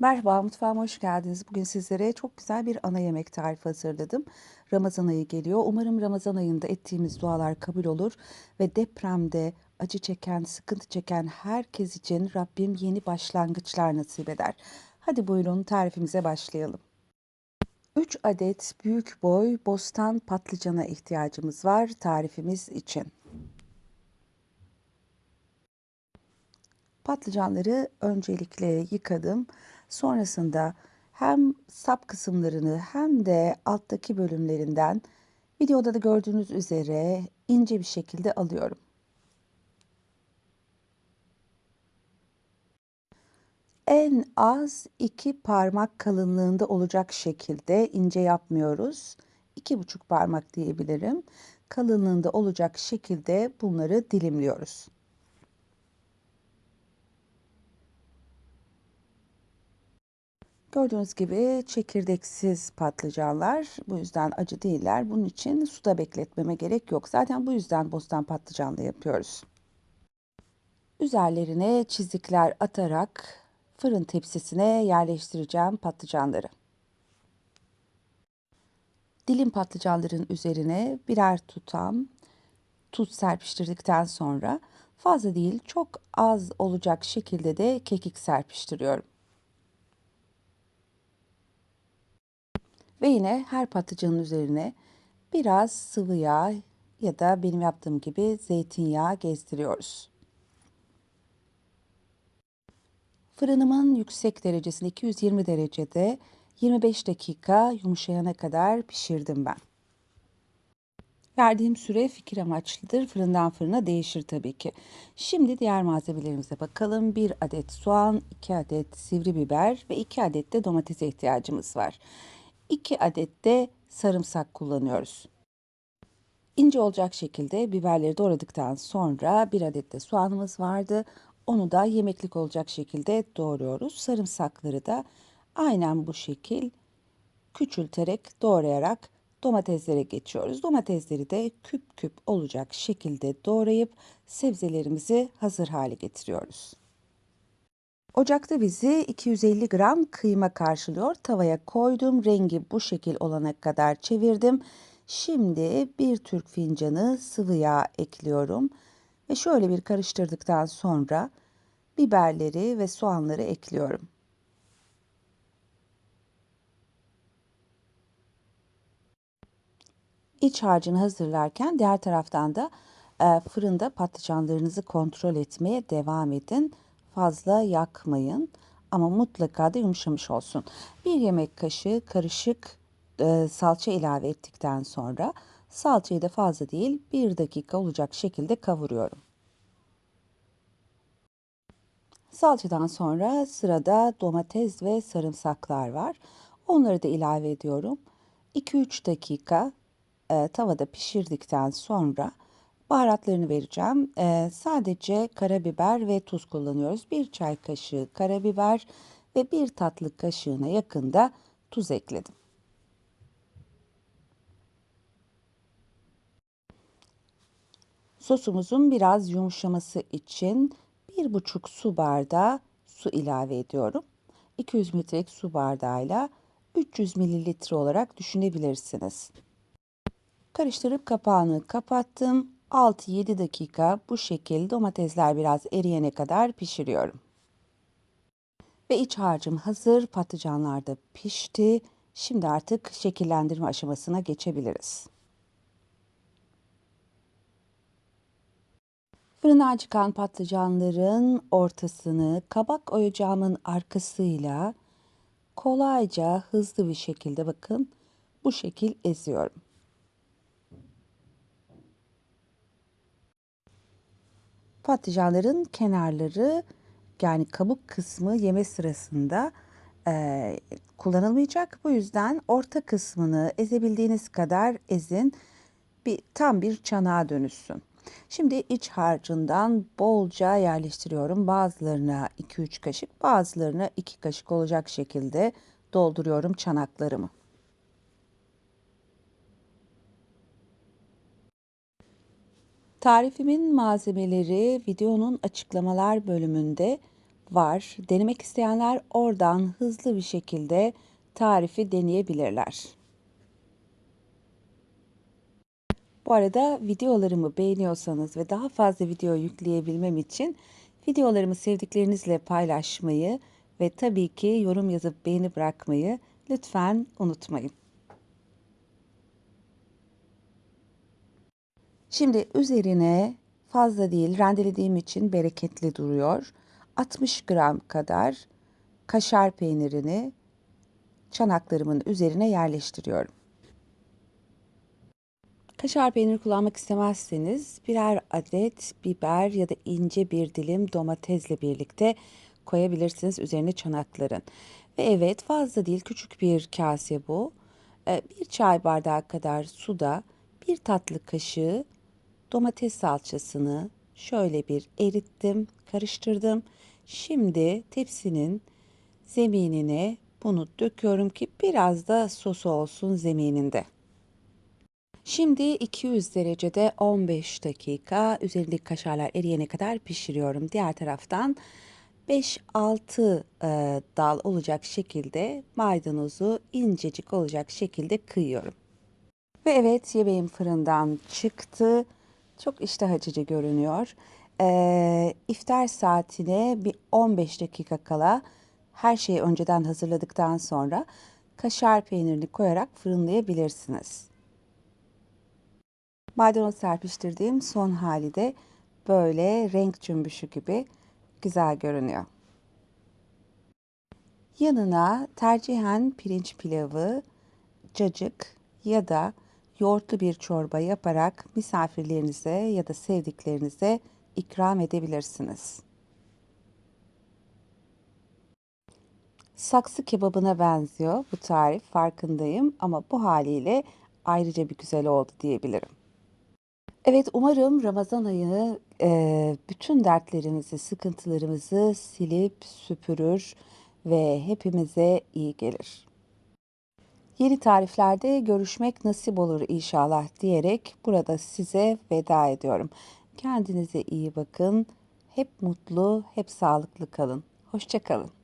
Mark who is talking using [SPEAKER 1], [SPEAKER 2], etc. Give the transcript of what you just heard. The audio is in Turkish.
[SPEAKER 1] Merhaba, mutfağıma hoş geldiniz. Bugün sizlere çok güzel bir ana yemek tarifi hazırladım. Ramazan ayı geliyor. Umarım Ramazan ayında ettiğimiz dualar kabul olur ve depremde acı çeken, sıkıntı çeken herkes için Rabbim yeni başlangıçlar nasip eder. Hadi buyurun tarifimize başlayalım. 3 adet büyük boy bostan patlıcana ihtiyacımız var tarifimiz için. Patlıcanları öncelikle yıkadım. Sonrasında hem sap kısımlarını hem de alttaki bölümlerinden videoda da gördüğünüz üzere ince bir şekilde alıyorum. En az iki parmak kalınlığında olacak şekilde ince yapmıyoruz. İki buçuk parmak diyebilirim. Kalınlığında olacak şekilde bunları dilimliyoruz. Gördüğünüz gibi çekirdeksiz patlıcanlar. Bu yüzden acı değiller. Bunun için suda bekletmeme gerek yok. Zaten bu yüzden bostan patlıcanlı yapıyoruz. Üzerlerine çizikler atarak fırın tepsisine yerleştireceğim patlıcanları. Dilim patlıcanların üzerine birer tutam tuz serpiştirdikten sonra fazla değil çok az olacak şekilde de kekik serpiştiriyorum. Ve yine her patlıcanın üzerine biraz sıvı yağ ya da benim yaptığım gibi zeytinyağı gezdiriyoruz. Fırınımın yüksek derecesinde 220 derecede 25 dakika yumuşayana kadar pişirdim ben. Verdiğim süre fikir amaçlıdır. Fırından fırına değişir tabii ki. Şimdi diğer malzemelerimize bakalım. 1 adet soğan, 2 adet sivri biber ve 2 adet de domatese ihtiyacımız var. 2 adet de sarımsak kullanıyoruz. İnce olacak şekilde biberleri doğradıktan sonra 1 adet de soğanımız vardı. Onu da yemeklik olacak şekilde doğruyoruz. Sarımsakları da aynen bu şekil küçülterek doğrayarak domateslere geçiyoruz. Domatesleri de küp küp olacak şekilde doğrayıp sebzelerimizi hazır hale getiriyoruz. Ocakta bizi 250 gram kıyma karşılıyor. Tavaya koydum. Rengi bu şekil olana kadar çevirdim. Şimdi bir Türk fincanı sıvı yağ ekliyorum. Ve şöyle bir karıştırdıktan sonra biberleri ve soğanları ekliyorum. İç harcını hazırlarken diğer taraftan da e, fırında patlıcanlarınızı kontrol etmeye devam edin fazla yakmayın ama mutlaka da yumuşamış olsun. Bir yemek kaşığı karışık e, salça ilave ettikten sonra salçayı da fazla değil bir dakika olacak şekilde kavuruyorum. Salçadan sonra sırada domates ve sarımsaklar var. Onları da ilave ediyorum. 2-3 dakika e, tavada pişirdikten sonra Baharatlarını vereceğim. Ee, sadece karabiber ve tuz kullanıyoruz. Bir çay kaşığı karabiber ve bir tatlı kaşığına yakında tuz ekledim. Sosumuzun biraz yumuşaması için bir buçuk su bardağı su ilave ediyorum. 200 mililitrelik su bardağıyla 300 mililitre olarak düşünebilirsiniz. Karıştırıp kapağını kapattım. 6-7 dakika bu şekilde domatesler biraz eriyene kadar pişiriyorum. Ve iç harcım hazır. Patlıcanlar da pişti. Şimdi artık şekillendirme aşamasına geçebiliriz. Fırına çıkan patlıcanların ortasını kabak oyacağımın arkasıyla kolayca hızlı bir şekilde bakın bu şekil eziyorum. Patlıcanların kenarları yani kabuk kısmı yeme sırasında e, kullanılmayacak. Bu yüzden orta kısmını ezebildiğiniz kadar ezin. Bir, tam bir çanağa dönüşsün. Şimdi iç harcından bolca yerleştiriyorum. Bazılarına 2-3 kaşık, bazılarına 2 kaşık olacak şekilde dolduruyorum çanaklarımı. Tarifimin malzemeleri videonun açıklamalar bölümünde var. Denemek isteyenler oradan hızlı bir şekilde tarifi deneyebilirler. Bu arada videolarımı beğeniyorsanız ve daha fazla video yükleyebilmem için videolarımı sevdiklerinizle paylaşmayı ve tabii ki yorum yazıp beğeni bırakmayı lütfen unutmayın. Şimdi üzerine fazla değil rendelediğim için bereketli duruyor. 60 gram kadar kaşar peynirini çanaklarımın üzerine yerleştiriyorum. Kaşar peyniri kullanmak istemezseniz birer adet biber ya da ince bir dilim domatesle birlikte koyabilirsiniz üzerine çanakların. Ve evet fazla değil küçük bir kase bu. Ee, bir çay bardağı kadar suda bir tatlı kaşığı domates salçasını şöyle bir erittim, karıştırdım. Şimdi tepsinin zeminine bunu döküyorum ki biraz da sosu olsun zemininde. Şimdi 200 derecede 15 dakika üzerindeki kaşarlar eriyene kadar pişiriyorum. Diğer taraftan 5-6 e, dal olacak şekilde maydanozu incecik olacak şekilde kıyıyorum. Ve evet yemeğim fırından çıktı. Çok iştah açıcı görünüyor. E, iftar saatine bir 15 dakika kala her şeyi önceden hazırladıktan sonra kaşar peynirini koyarak fırınlayabilirsiniz. Maydanoz serpiştirdiğim son hali de böyle renk cümbüşü gibi güzel görünüyor. Yanına tercihen pirinç pilavı, cacık ya da yoğurtlu bir çorba yaparak misafirlerinize ya da sevdiklerinize ikram edebilirsiniz. Saksı kebabına benziyor bu tarif farkındayım ama bu haliyle ayrıca bir güzel oldu diyebilirim. Evet, umarım Ramazan ayı e, bütün dertlerimizi, sıkıntılarımızı silip süpürür ve hepimize iyi gelir. Yeni tariflerde görüşmek nasip olur inşallah diyerek burada size veda ediyorum. Kendinize iyi bakın. Hep mutlu, hep sağlıklı kalın. Hoşçakalın.